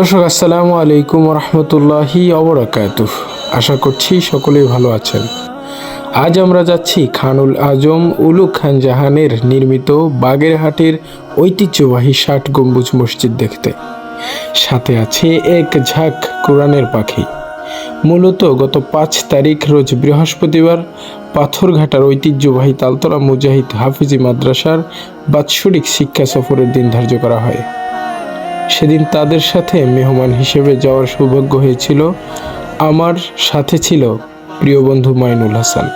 দর্শক, আসসালামু আলাইকুম রহমতুল্লাহি অবরাকাত আশা করছি সকলেই ভালো আছেন। আজ আমরা যাচ্ছি খানুল আজম উলুক খান জাহানের নির্মিত বাগেরহাটের ঐতিহ্যবাহী ষাট গম্বুজ মসজিদ দেখতে। সাথে আছে এক ঝাঁক কোরআনের পাখি। মূলত গত পাঁচ তারিখ রোজ বৃহস্পতিবার পাথরঘাটার ঐতিহ্যবাহী তালতলা মুজাহিদ হাফিজি মাদ্রাসার বাৎসরিক শিক্ষা সফরের দিন ধার্য করা হয়। সেদিন তাদের সাথে মেহমান হিসেবে যাওয়ার সৌভাগ্য হয়েছিল, আমার সাথে ছিল প্রিয় বন্ধু মাইনুল হাসান।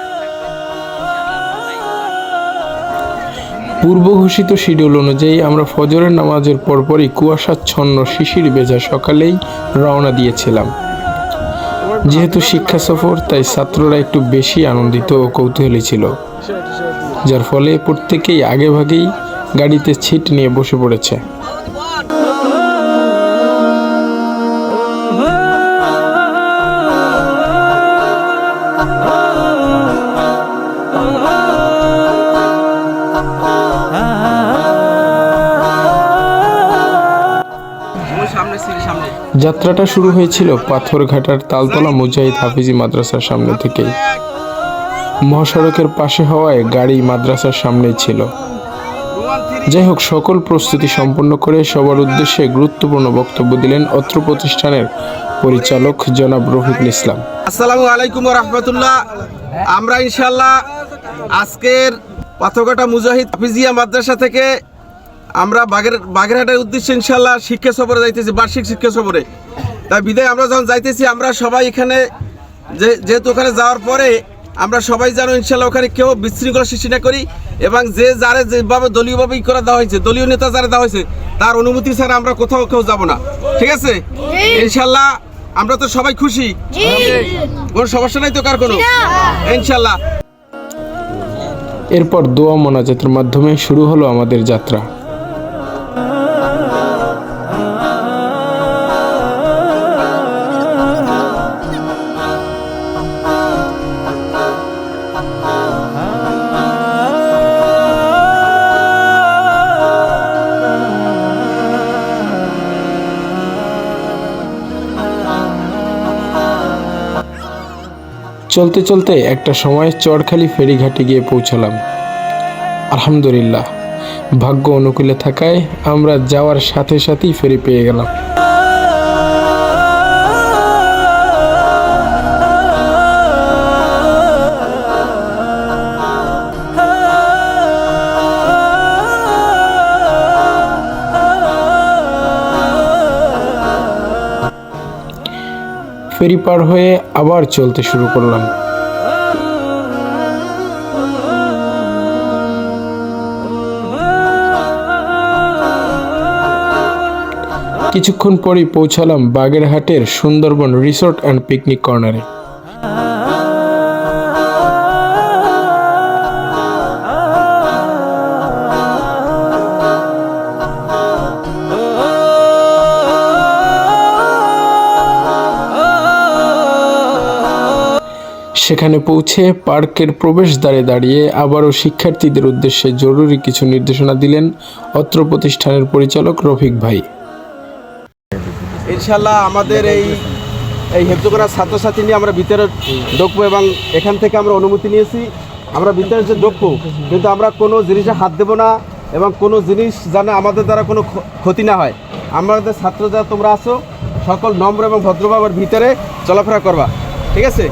পূর্ব ঘোষিত শিডিউল অনুযায়ী আমরা ফজরের নামাজের পরপরই কুয়াশাচ্ছন্ন শিশির ভেজা সকালেই রওনা দিয়েছিলাম। যেহেতু শিক্ষা সফর, তাই ছাত্ররা একটু বেশি আনন্দিত ও কৌতূহলী ছিল, যার ফলে প্রত্যেকেই আগেভাগেই গাড়িতে ছিট নিয়ে বসে পড়েছে। যাত্রাটা শুরু হয়েছিল পাথরঘাটার তালতলা মুজাহিদ হাফিজি মাদ্রাসার সামনে থেকেই। মহাসড়কের পাশে হওয়ায় গাড়ি মাদ্রাসার সামনেই ছিল। যাই হোক, সকল প্রস্তুতি সম্পন্ন করে সবার উদ্দেশ্যে গুরুত্বপূর্ণ বক্তব্য দিলেন অত্র প্রতিষ্ঠানের পরিচালক জনাব রফিকুল ইসলাম। আসসালামু আলাইকুম রহমতুল্লাহ আমরা ইনশাল্লাহ আজকের পাথরঘাটা মুজাহিদ হাফিজিয়া মাদ্রাসা থেকে আমরা বাগের বাগেরহাটের উদ্দেশ্যে ইনশাল্লাহ শিক্ষা সফরে যাইতেছি বার্ষিক শিক্ষা সফরে। তাই বিদায় আমরা যখন যাইতেছি আমরা সবাই এখানে যে যেহেতু ওখানে যাওয়ার পরে আমরা সবাই জানো ইনশাল্লাহ ওখানে কেউ বিশৃঙ্খলা সৃষ্টি না করি এবং যে যারে যেভাবে দলীয়ভাবে ই করে দেওয়া হয়েছে দলীয় নেতা যারা দেওয়া হয়েছে তার অনুমতি ছাড়া আমরা কোথাও কেউ যাব না। ঠিক আছে? ইনশাল্লাহ আমরা তো সবাই খুশি। কোনো সমস্যা নাই তো কার কোনো? ইনশাল্লাহ এরপর দোয়া মোনাজাতের মাধ্যমে শুরু হলো আমাদের যাত্রা। চলতে চলতে একটা সময় চরখালি ফেরিঘাটে গিয়ে পৌঁছলাম। আলহামদুলিল্লাহ, ভাগ্য অনুকূলে থাকায় আমরা যাওয়ার সাথে সাথেই ফেরি পেয়ে গেলাম। ফেরি পার হয়ে আবার চলতে শুরু করলাম। কিছুক্ষণ পরেই পৌঁছালাম বাগেরহাটের সুন্দরবন রিসোর্ট অ্যান্ড পিকনিক কর্নারে। সেখানে পৌঁছে পার্কের প্রবেশদ্বারে দাঁড়িয়ে আবারও শিক্ষার্থীদের উদ্দেশ্যে জরুরি কিছু নির্দেশনা দিলেন অত্র প্রতিষ্ঠানের পরিচালক রফিক ভাই। ইনশাল্লাহ আমাদের এই এই হেফজ করার ছাত্রছাত্রী নিয়ে আমরা ভিতরে ঢুকবো এবং এখান থেকে আমরা অনুমতি নিয়েছি। আমরা ভিতরে যে ঢুকবো কিন্তু আমরা কোনো জিনিসে হাত দেবো না এবং কোনো জিনিস যেন আমাদের দ্বারা কোনো ক্ষতি না হয়। আমাদের ছাত্র যারা তোমরা আছো, সকল নম্র এবং ভদ্রভাবের ভিতরে চলাফেরা করবা। ঠিক আছে?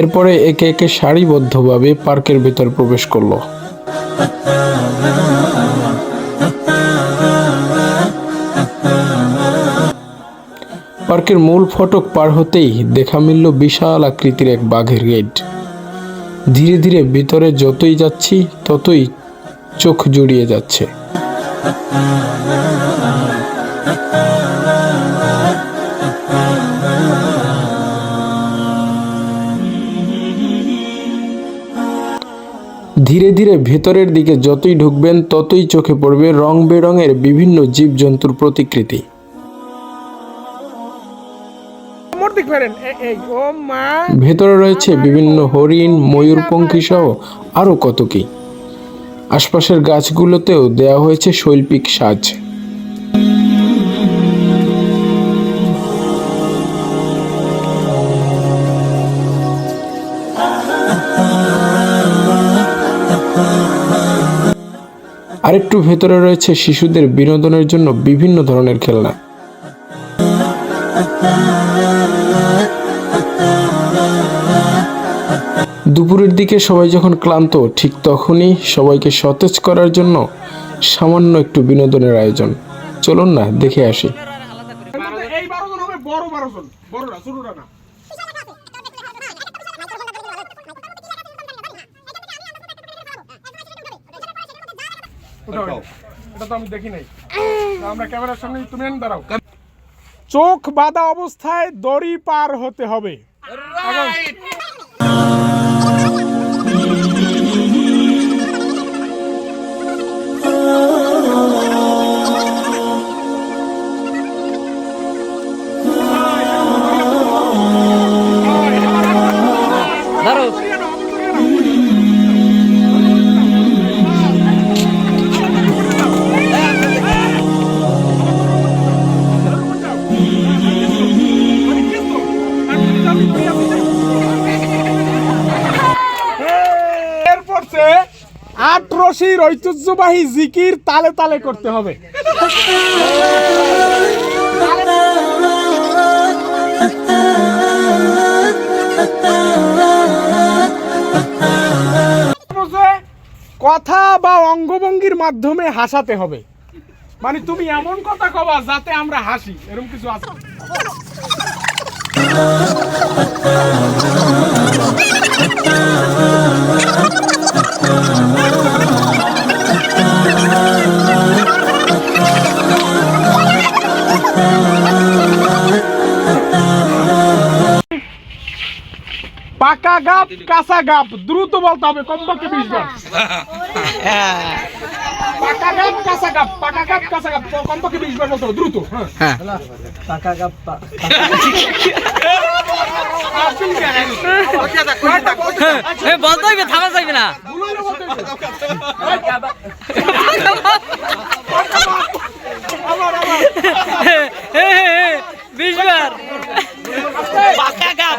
এরপরে একে একে সারিবদ্ধভাবে পার্কের ভেতর প্রবেশ করল। পার্কের মূল ফটক পার হতেই দেখা মিলল বিশাল আকৃতির এক বাঘের গেট। ধীরে ধীরে ভিতরে যতই যাচ্ছি, ততই চোখ জুড়িয়ে যাচ্ছে। ধীরে ধীরে ভেতরের দিকে যতই ঢুকবেন ততই চোখে পড়বে রং বেরঙের বিভিন্ন জীবজন্তুর প্রতিকৃতি। ভেতরে রয়েছে বিভিন্ন হরিণ ময়ূরপঙ্খী সহ আরও কত কি। আশপাশের গাছগুলোতেও দেওয়া হয়েছে শৈল্পিক সাজ। আরেকটু ভেতরে রয়েছে শিশুদের বিনোদনের জন্য বিভিন্ন ধরনের খেলনা। দুপুরের দিকে সবাই যখন ক্লান্ত, ঠিক তখনই সবাইকে সতেজ করার জন্য সামান্য একটু বিনোদনের আয়োজন। চলুন না, দেখে আসি। বড় ছোটরা না। ওটা। এটা তো আমি দেখি নাই। আমরা ক্যামেরার সামনে তুমি দাঁড়াও। চোখ বাঁধা অবস্থায় দড়ি পার হতে হবে। ঐতিহ্যবাহী জিকির তালে তালে করতে হবে। কথা বা অঙ্গভঙ্গির মাধ্যমে হাসাতে হবে। মানে তুমি এমন কথা কবা যাতে আমরা হাসি, এরকম কিছু আছে? পাকা গাপ কাঁচা গাপ দ্রুত বলতে হবে কমপক্ষে বিশ বার পাকা গাপ কাঁচা গাপ পাকা গাপ কাঁচা গাপ কমপক্ষে বিশ বার বলতে হবে দ্রুত হ্যাঁ। এ বলতে হইবে থামা যাইবে না হে, বিশ বার পাকা গাপ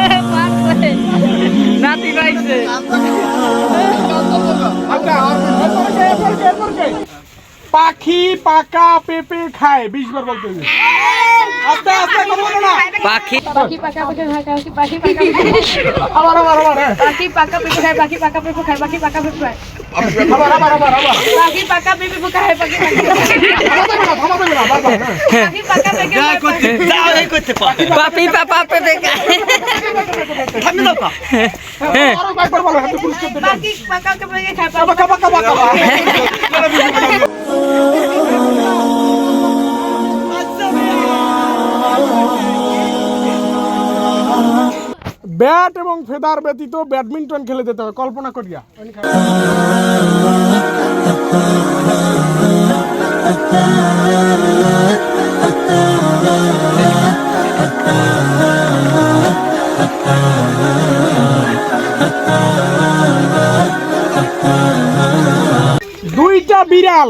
আচ্ছা, এরপর কে, এরপর কে, এরপর কে? পাখি পাকা পেঁপে খায় বিশ বার বলতে হবে আস্তে আস্তে বলো না পাখি পাখি পাকা পেঁপে খায় পাখি পাখি পাকা পেঁপে আবার আবার আবার হ্যাঁ। পাখি পাকা পেঁপে খায় পাখি পাকা পেঁপে খায় পাখি পাকা পেঁপে খায় আবার আবার আবার আবার পাখি পাকা পেঁপে খায় পাখি পাকা হ্যাঁ। পাকা পেঁপে খায় পাপি পাপা পেপে আরও কয়েকবার বলো হাতে পুরস্কার দেবে পাখি পাকা পেঁপে খায় বাকা। ব্যাট এবং ফেদার ব্যতীত ব্যাডমিন্টন খেলে যেতে হবে কল্পনা করিয়া। দুইটা বিড়াল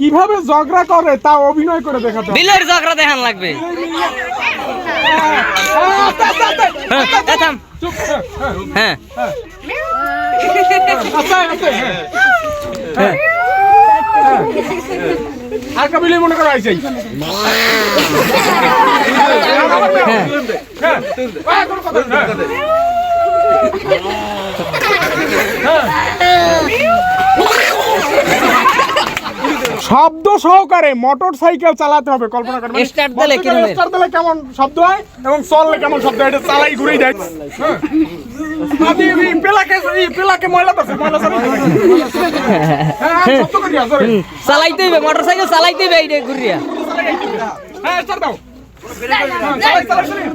কীভাবে ঝগড়া করে তা অভিনয় করে দেখাতে বিলের ঝগড়া দেখান লাগবে। হ্যাঁ, হ্যাঁ, হ্যাঁ। হ্যাঁ আস্তে, আস্তে, হ্যাঁ। হ্যাঁ। হ্যাঁ। আর কাবিলে মনে করো আইসাই হ্যাঁ। হ্যাঁ। আর কোনো কথা নেই, হ্যাঁ। শব্দ সহকারে মোটর সাইকেল চালাতে হবে কল্পনা করেন। মানে Start দিলে কীরকম? start দিলে কেমন শব্দ হয় এবং চললে কেমন শব্দ হয় এটা চালাই ঘুরেই দেয়। হ্যাঁ। আদি এই পেলাকে এই পেলাকে ময়লা ময়লা চালাই হ্যাঁ হ্যাঁ, শব্দ করি আসলে চালাইতে চালাইতে হইবে এইটা ঘুরিয়া। হ্যাঁ স্টার্ট দাও। চালাই, চালাই, চালাই।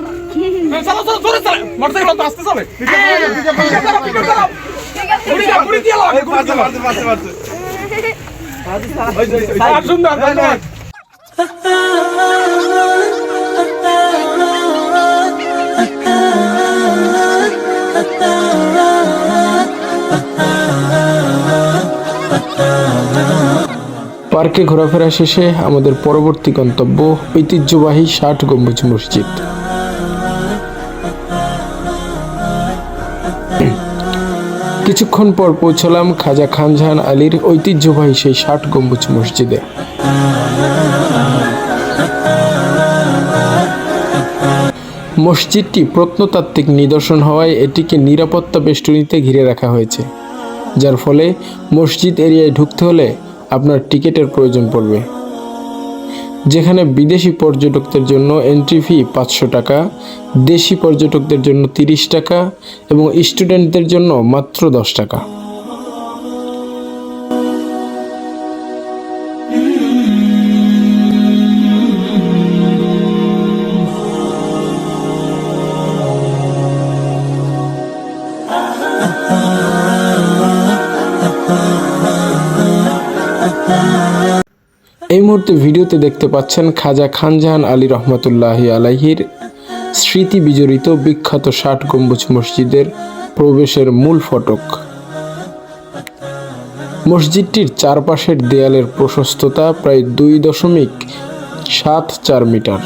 তো আস্তে চলে। পারছে পারছে আর সুন্দর, ধন্যবাদ। পার্কে ঘোরাফেরা শেষে আমাদের পরবর্তী গন্তব্য ঐতিহ্যবাহী ষাট গম্বুজ মসজিদ। কিছুক্ষণ পর পৌঁছলাম খাজা খানজাহান আলীর ঐতিহ্যবাহী সেই ষাট গম্বুজ মসজিদে। মসজিদটি প্রত্নতাত্ত্বিক নিদর্শন হওয়ায় এটিকে নিরাপত্তা বেষ্টনীতে ঘিরে রাখা হয়েছে, যার ফলে মসজিদ এরিয়ায় ঢুকতে হলে আপনার টিকিটের প্রয়োজন পড়বে। যেখানে বিদেশি পর্যটকদের জন্য এন্ট্রি ফি পাঁচশো টাকা, দেশি পর্যটকদের জন্য তিরিশ টাকা এবং স্টুডেন্টদের জন্য মাত্র দশ টাকা। মুহূর্তে ভিডিওতে দেখতে পাচ্ছেন খাজা খানজাহান আলী রহমতুল্লাহ আলাহির স্মৃতি বিজড়িত বিখ্যাত ষাট গম্বুজ মসজিদের প্রবেশের মূল ফটক। মসজিদটির চারপাশের দেয়ালের প্রশস্ততা প্রায় দুই দশমিক সাত চার মিটার।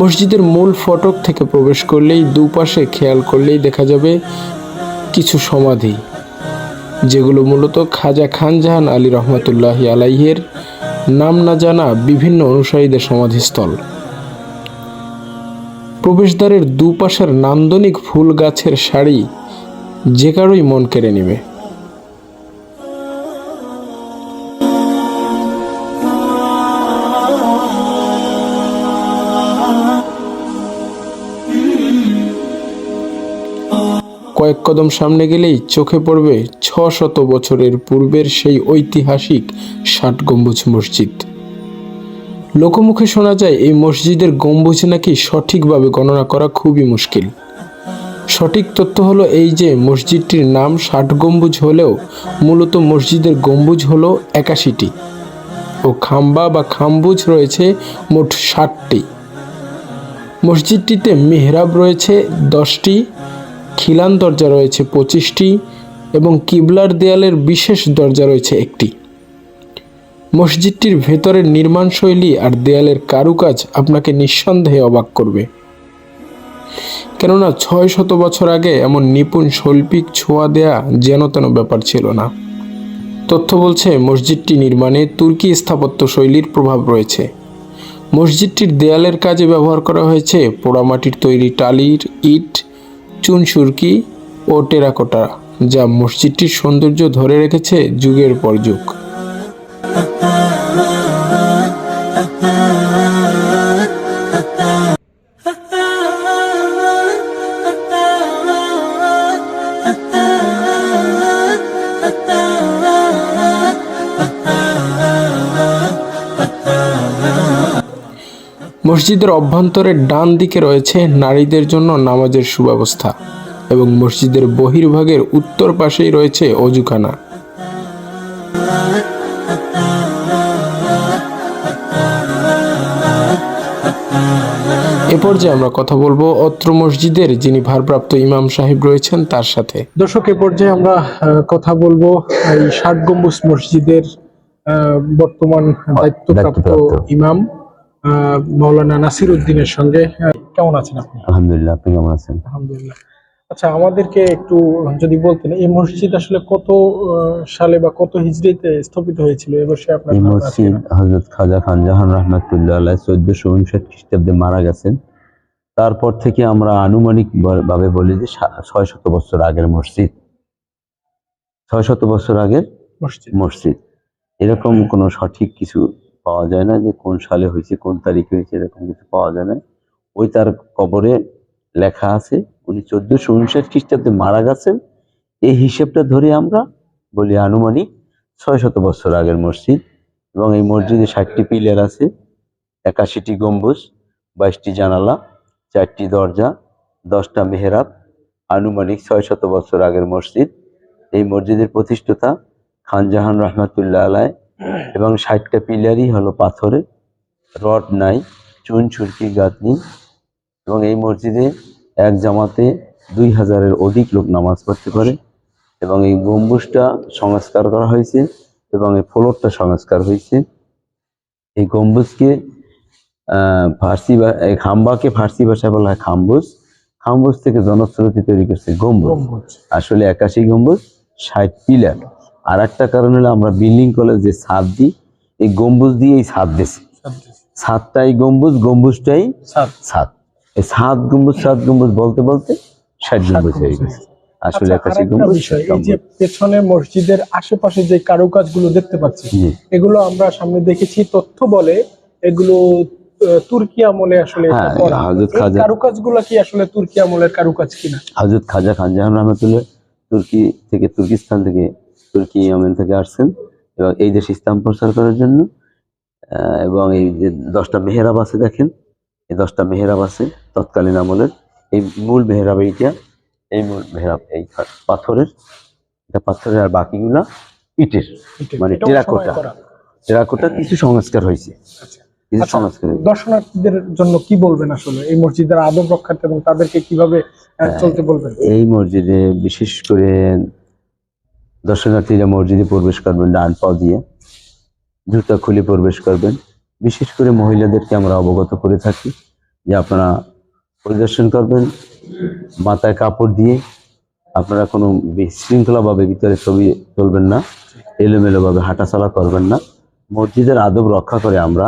মসজিদের মূল ফটক থেকে প্রবেশ করলেই দুপাশে খেয়াল করলেই দেখা যাবে কিছু সমাধি। যেগুলো মূলত খাজা খান জাহান আলী রহমতুল্লাহি আলাইহের নাম না জানা বিভিন্ন অনুসারীদের সমাধিস্থল। প্রবেশদ্বারের দুপাশের নান্দনিক ফুল গাছের শাড়ি যে কারোই মন কেড়ে নেবে। কয়েক কদম সামনে গেলেই চোখে পড়বে ছ শত বছরের পূর্বের সেই ঐতিহাসিক ষাট গম্বুজ মসজিদ। লোকমুখে শোনা যায়, এই মসজিদের গম্বুজ নাকি সঠিকভাবে গণনা করা খুবই মুশকিল। সঠিক তথ্য হলো এই যে, মসজিদটির নাম ষাট গম্বুজ হলেও মূলত মসজিদের গম্বুজ হলো একাশিটি ও খাম্বা বা খাম্বুজ রয়েছে মোট ষাটটি। মসজিদটিতে মেহরাব রয়েছে দশটি খিলান দরজা রয়েছে পঁচিশটি এবং কিবলার দেয়ালের বিশেষ দরজা রয়েছে একটি। মসজিদটির ভেতরের নির্মাণশৈলী আর দেয়ালের কারুকাজ আপনাকে নিঃসন্দেহে অবাক করবে। কেননা ছয় শত বছর আগে এমন নিপুণ শৈল্পিক ছোঁয়া দেয়া যেন তেন ব্যাপার ছিল না। তথ্য বলছে, মসজিদটি নির্মাণে তুর্কি স্থাপত্য শৈলীর প্রভাব রয়েছে। মসজিদটির দেয়ালের কাজে ব্যবহার করা হয়েছে পোড়ামাটির তৈরি টালির, ইট চুন সুরকি ও টেরাকোটা যা মসজিদটির সৌন্দর্য ধরে রেখেছে যুগের পর যুগ। মসজিদের অভ্যন্তরের ডান দিকে রয়েছে নারীদের জন্য নামাজের সুব্যবস্থা এবং মসজিদের বহির্ভাগের উত্তর পাশেই রয়েছে অজুখানা। এ পর্যায়ে আমরা কথা বলব অত্র মসজিদের যিনি ভারপ্রাপ্ত ইমাম সাহেব রয়েছেন তার সাথে। দর্শক এ পর্যায়ে আমরা আহ, কথা বলব এই ষাট গম্বুজ মসজিদের আহ, বর্তমান দায়িত্বপ্রাপ্ত। ইমাম। আহ, মাওলানা নাসির উদ্দিনের সঙ্গে কেমন আছেন আপনি? আলহামদুলিল্লাহ আপনি কেমন আছেন? আলহামদুলিল্লাহ। আচ্ছা আমাদেরকে একটু যদি বলতেন এই মসজিদ আসলে কত সালে বা কত হিজড়িতে স্থাপিত হয়েছিল? আপনার এই মসজিদ খাজা খান জাহান রহমতুল্লাহ চোদ্দশো উনষাট খ্রিস্টাব্দে মারা গেছেন। তারপর থেকে আমরা আনুমানিক ভাবে বলি যে ছয় শত বছর আগের মসজিদ। ছয় শত বছর আগের মসজিদ। মসজিদ। এরকম কোনো সঠিক কিছু পাওয়া যায় না যে কোন সালে হয়েছে, কোন তারিখে হয়েছে, এরকম কিছু পাওয়া যায় না। ওই তার কবরে লেখা আছে, উনি চোদ্দশো উনষাট খ্রিস্টাব্দে মারা গেছেন। এই হিসেবটা ধরে আমরা বলি আনুমানিক ছয় শত বছর আগের মসজিদ এবং এই মসজিদে ষাটটি পিলার আছে, একাশিটি গম্বুজ, বাইশটি জানালা, চারটি দরজা, দশটা মেহরাব, আনুমানিক ছয় শত বছর আগের মসজিদ। এই মসজিদের প্রতিষ্ঠাতা খানজাহান রহমাতুল্লাহ আলাই এবং ষাটটা পিলারই হলো পাথরের। রড নাই চুন ছুরকি গাঁথনি এবং এই মসজিদে এক জামাতে দুই হাজারের অধিক লোক নামাজ পড়তে পারে এবং এই গম্বুজটা সংস্কার করা হয়েছে এবং এই ফ্লোরটা সংস্কার হয়েছে। এই গম্বুজকে আহ, ফার্সি বা এই খাম্বাকে ফার্সি ভাষায় বলা হয় খাম্বুজ। খাম্বুজ থেকে জনশ্রুতি তৈরি করছে গম্বুজ। আসলে একাশি গম্বুজ ষাট পিলার। আর একটা কারণ হলো আমরা বিল্ডিং কলেজ যে ছাদ দিই এই গম্বুজ দিয়ে এই ছাদ দিছি। ছাদটাই গম্বুজ গম্বুজটাই ছাদ। এই সাত গম্বুজ সাত গম্বুজ বলতে বলতে ষাট গম্বুজ। হয়ে গেছে। আসলে আচ্ছা, গম্বুজ এই যে পেছনে মসজিদের আশেপাশে যে কারুকাজগুলো দেখতে পাচ্ছি এগুলো আমরা সামনে দেখেছি তথ্য বলে এগুলো তুর্কি আমলে আসলে হ্যাঁ, কারুকাজগুলো কি আসলে তুর্কি আমলের কারুকাজ কিনা? হজরত খাজা রহমতুল্লাহ তুর্কি থেকে তুর্কিস্তান থেকে তুর্কি ইয়ামেন থেকে আসছেন এবং এই দেশে ইসলাম প্রচার করার জন্য এবং এই যে দশটা মেহরাব আছে দেখেন এই দশটা মেহরাব আছে তৎকালীন আমলের এই মূল মেহরাব এইটা এই মূল মেহরাব এই পাথরের এটা পাথরের আর বাকিগুলা ইটের মানে টেরাকোটা। টেরাকোটা কিছু সংস্কার হয়েছে। কিছু আচ্ছা, সংস্কার দর্শনার্থীদের জন্য কি বলবেন আসলে? এই মসজিদের আদব রক্ষার্থে এবং তাদেরকে কীভাবে চলতে বলবেন? এই মসজিদে বিশেষ করে দর্শনার্থীরা মসজিদে প্রবেশ করবেন ডান পাও দিয়ে জুতা খুলে প্রবেশ করবেন। বিশেষ করে মহিলাদেরকে আমরা অবগত করে থাকি যে আপনারা পরিদর্শন করবেন মাথায় কাপড় দিয়ে আপনারা কোনো বিশৃঙ্খলাভাবে ভিতরে ছবি তুলবেন না এলোমেলোভাবে হাঁটাচলা করবেন না। মসজিদের আদব রক্ষা করে আমরা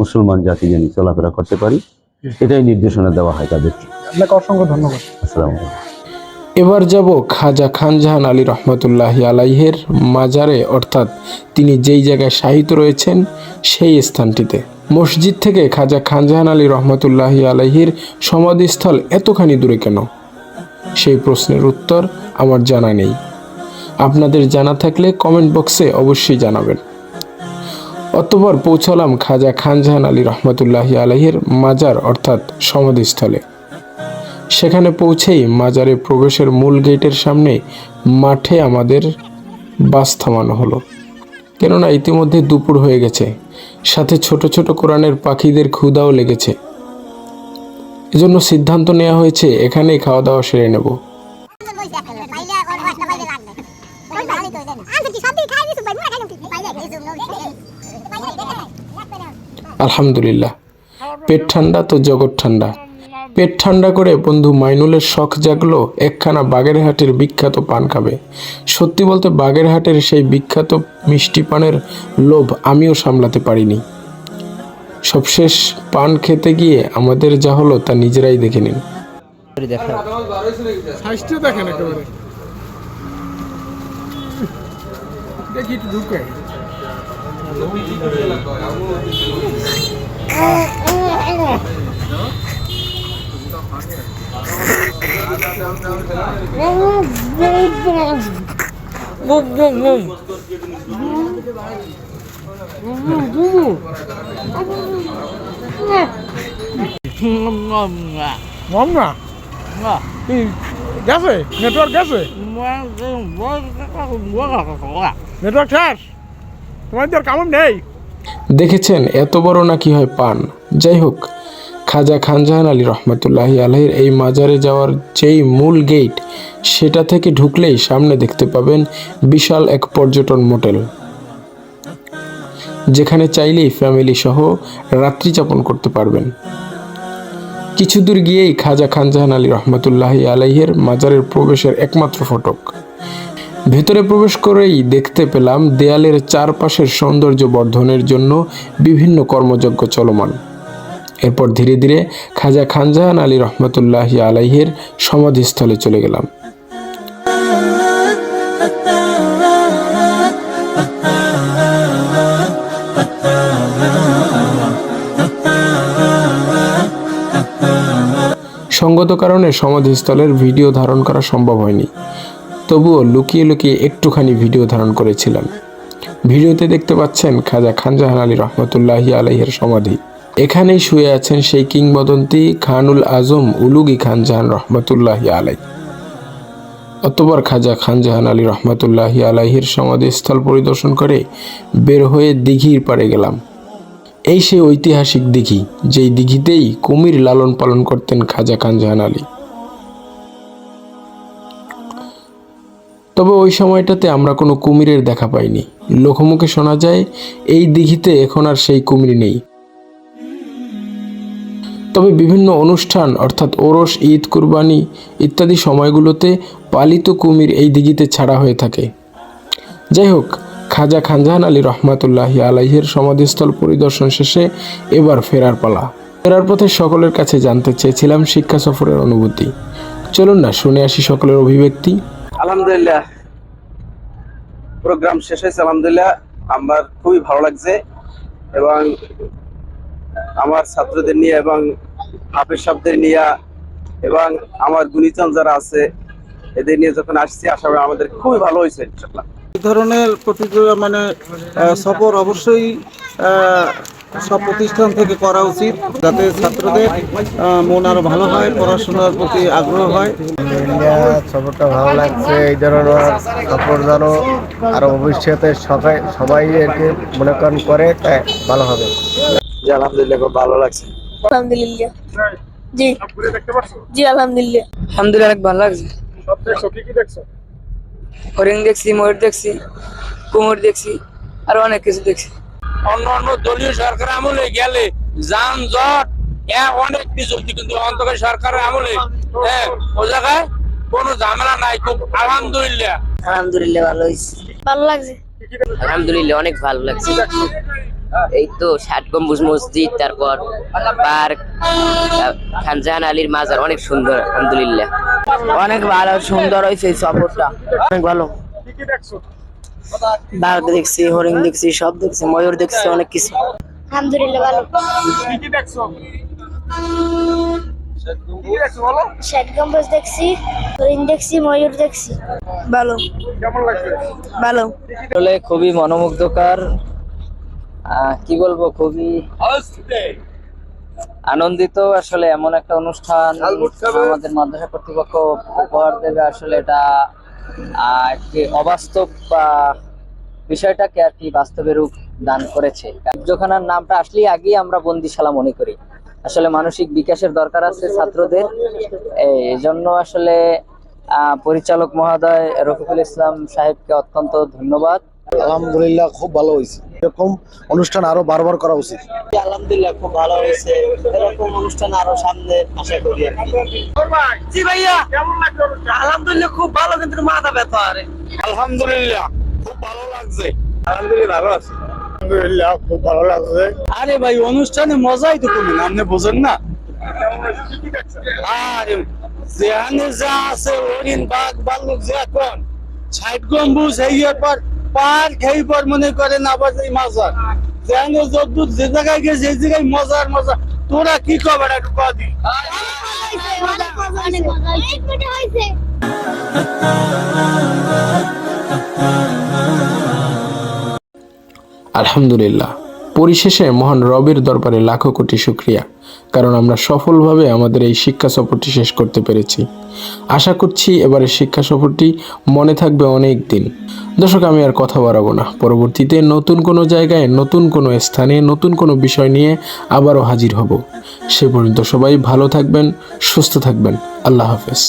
মুসলমান জাতি যেন চলাফেরা করতে পারি। এটাই নির্দেশনা দেওয়া হয় তাদেরকে। আপনাকে অসংখ্য ধন্যবাদ। আসসালামু আলাইকুম। এবার যাব খাজা খানজাহান আলী রহমতুল্লাহি আলাইহের মাজারে, অর্থাৎ তিনি যেই জায়গায় শাহিত রয়েছেন, সেই স্থানটিতে। মসজিদ থেকে খাজা খানজাহান আলী রহমতুল্লাহি আলাইহির সমাধিস্থল এতখানি দূরে কেন? সেই প্রশ্নের উত্তর আমার জানা নেই। আপনাদের জানা থাকলে কমেন্ট বক্সে অবশ্যই জানাবেন। অতঃপর পৌঁছলাম খাজা খানজাহান আলী রহমতুল্লাহি আলাইহির মাজার, অর্থাৎ সমাধিস্থলে। সেখানে পৌঁছেই মাজারে প্রবেশের মূল গেটের সামনে মাঠে আমাদের বাস থামানো হলো। কেননা ইতিমধ্যে দুপুর হয়ে গেছে। সাথে ছোট ছোট কোরআনের পাখিদের ক্ষুদাও লেগেছে। এজন্য সিদ্ধান্ত নেওয়া হয়েছে, এখানেই খাওয়া দাওয়া সেরে নেব। আলহামদুলিল্লাহ, পেট ঠান্ডা তো জগৎ ঠান্ডা। পেট ঠান্ডা করে বন্ধু মাইনুলের শখ জাগলো একখানা বাগেরহাটের বিখ্যাত পান খাবে। সত্যি বলতে বাগেরহাটের সেই বিখ্যাত মিষ্টি পানের লোভ আমিও সামলাতে পারিনি। সবশেষ পান খেতে গিয়ে আমাদের যা হলো তা নিজেরাই দেখে নিন। দেখি না গেছে? নেটওয়ার্ক গেছে? নেটওয়ার্ক শেষ? তোমাদের কামন নেই। দেখেছেন, এত বড় নাকি হয় পান। যাই হোক খাজা খানজাহান আলী রহমতুল্লাহি আলহের এই মাজারে যাওয়ার যেই মূল গেট সেটা থেকে ঢুকলেই সামনে দেখতে পাবেন বিশাল এক পর্যটন মোটেল। যেখানে চাইলেই ফ্যামিলি সহ রাত্রি যাপন করতে পারবেন। কিছু দূর গিয়েই খাজা খানজাহান আলী রহমতুল্লাহি আলাইহের মাজারের প্রবেশের একমাত্র ফটক। ভেতরে প্রবেশ করেই দেখতে পেলাম দেয়ালের চারপাশের সৌন্দর্য বর্ধনের জন্য বিভিন্ন কর্মযজ্ঞ চলমান। এরপর ধীরে ধীরে খাজা খানজাহান আলী রহমতুল্লাহ আলাইহের সমাধিস্থলে চলে গেলাম। সঙ্গত কারণে সমাধিস্থলের ভিডিও ধারণ করা সম্ভব হয়নি। তবুও লুকিয়ে লুকিয়ে একটুখানি ভিডিও ধারণ করেছিলাম। ভিডিওতে দেখতে পাচ্ছেন খাজা খানজাহান আলী রহমতুল্লাহি আলাইহের সমাধি। এখানেই শুয়ে আছেন সেই কিংবদন্তি খানুল আজম উলুগি খান জাহান রহমতুল্লাহি আলাই অতবার খাজা খান জাহান আলী রহমতুল্লাহি আলাইহির সমাধিস্থল পরিদর্শন করে বের হয়ে দিঘির পাড়ে গেলাম। এই সেই ঐতিহাসিক দিঘি, যেই দিঘিতেই কুমির লালন পালন করতেন খাজা খান জাহান আলী। তবে ওই সময়টাতে আমরা কোনো কুমিরের দেখা পাইনি। লোকমুখে শোনা যায়, এই দিঘিতে এখন আর সেই কুমির নেই। তবে বিভিন্ন অনুষ্ঠান, অর্থাৎ ওরস, ঈদ, কুরবানি ইত্যাদি সময়গুলোতে পালিত কুমির এই দিঘিতে ছাড়া হয়ে থাকে। যাই হোক, খাজা খানজাহান আলী রহমাতুল্লাহি আলাইহের সমাধিস্থল পরিদর্শন শেষে এবার ফেরার পালা। ফেরার পথে সকলের কাছে জানতে চেয়েছিলাম শিক্ষা সফরের অনুভূতি। চলুন না, শুনে আসি সকলের অভিব্যক্তি। আলহামদুলিল্লাহ। প্রোগ্রাম শেষ হয়েছে, আলহামদুলিল্লাহ। আমার খুবই ভালো লাগছে এবং আমার ছাত্রদের নিয়ে এবং হাফেজ সাহেবদের নিয়ে এবং আমার গুণীজন যারা আছে এদের নিয়ে যখন আসছি আশা করি আমাদের খুবই ভালো হয়েছে ইনশাআল্লাহ। এই ধরনের প্রতিযোগিতা মানে সফর অবশ্যই সব প্রতিষ্ঠান থেকে করা উচিত যাতে ছাত্রদের মন আরও ভালো হয় পড়াশোনার প্রতি আগ্রহ হয়। সফরটা ভালো লাগছে এই ধরনের সফর যেন আরও ভবিষ্যতে সবাই সবাই আর কি মনে করেন করে তাই ভালো হবে। আলহামদুলিল্লাহ খুব ভালো লাগছে। আলহামদুলিল্লাহ। জি। ঘুরে দেখতে পারছ জি আলহামদুলিল্লাহ। আলহামদুলিল্লাহ অনেক ভালো লাগছে। সব দেখছ কি কি দেখছ? হরিণ দেখছি ময়ূর দেখছি কুমোর দেখছি আর অনেক কিছু দেখছি। অন্য অন্য দলীয় সরকার আমলে গেলে যানজট হ্যাঁ অনেক কিছু কিন্তু সরকারের আমলে হ্যাঁ ও জায়গায় কোনো ঝামেলা নাই খুব আলহামদুলিল্লাহ। আলহামদুলিল্লাহ ভালো হয়েছে। ভালো লাগছে। আলহামদুলিল্লাহ অনেক ভালো লাগছে। এই তো ষাট গম্বুজ মসজিদ তারপর পার্ক খানজাহান আলীর মাজার অনেক সুন্দর আলহামদুলিল্লাহ। অনেক ভালো সুন্দর হয়েছে এই সফরটা। অনেক ভালো। কি কি দেখছ বাঘ দেখছি হরিণ দেখছি সব দেখছি ময়ূর দেখছি অনেক কিছু। আলহামদুলিল্লাহ ভালো। কি কি দেখছ? ষাট গম্বুজ দেখছি হরিণ দেখছি ময়ূর দেখছি। ভালো। কেমন লাগছে? ভালো। আসলে খুবই মনোমুগ্ধকর। কি বলব খুবই আনন্দিত। আসলে এমন একটা অনুষ্ঠান আমাদের মাদ্রাসা কর্তৃপক্ষ উপহার দেবে। আসলে এটা একটি অবাস্তব বিষয়টাকে আর কি বাস্তবে রূপ দান করেছে। কার্যখানার নামটা আসলেই আগেই আমরা বন্দিশালা মনে করি। আসলে মানসিক বিকাশের দরকার আছে ছাত্রদের। এই জন্য আসলে আহ, পরিচালক মহোদয় রফিকুল ইসলাম সাহেবকে অত্যন্ত ধন্যবাদ। আলহামদুলিল্লাহ খুব ভালো হয়েছে। এরকম অনুষ্ঠান আরও বারবার করা উচিত। আলহামদুলিল্লাহ খুব ভালো হয়েছে। এরকম অনুষ্ঠান আরও সামনে আশা করি জি ভাইয়া কেমন লাগছে আলহামদুলিল্লাহ খুব ভালো কিন্তু মাথা ব্যথা আরে। আলহামদুলিল্লাহ খুব ভালো লাগছে। আলহামদুলিল্লাহ ভালো আছে। আলহামদুলিল্লাহ খুব ভালো লাগছে। আরে ভাই অনুষ্ঠানে মজাই তো কমে আপনি বোঝেন না? আরে যেখানে যা আছে হরিণ বাঘ ভাল্লুক যে এখন ষাট গম্বুজ এই পর পার্ক খেয়ে পর মনে করেন আবার এই মাজার। যেন যদ্দূর যে জায়গায় গেছে, এই জায়গায় মজার মজা তোরা কি আলহামদুলিল্লাহ। পরিশেষে মহান রবের দরবারে লাখো কোটি শুক্রিয়া, কারণ আমরা সফলভাবে আমাদের এই শিক্ষা সফরটি শেষ করতে পেরেছি। আশা করছি এবারের শিক্ষা সফরটি মনে থাকবে অনেক দিন। দর্শক, আমি আর কথা বাড়াবো না। পরবর্তীতে নতুন কোনো জায়গায়, নতুন কোনো স্থানে, নতুন কোনো বিষয় নিয়ে আবারও হাজির হব। সে পর্যন্ত সবাই ভালো থাকবেন, সুস্থ থাকবেন। আল্লাহ হাফেজ।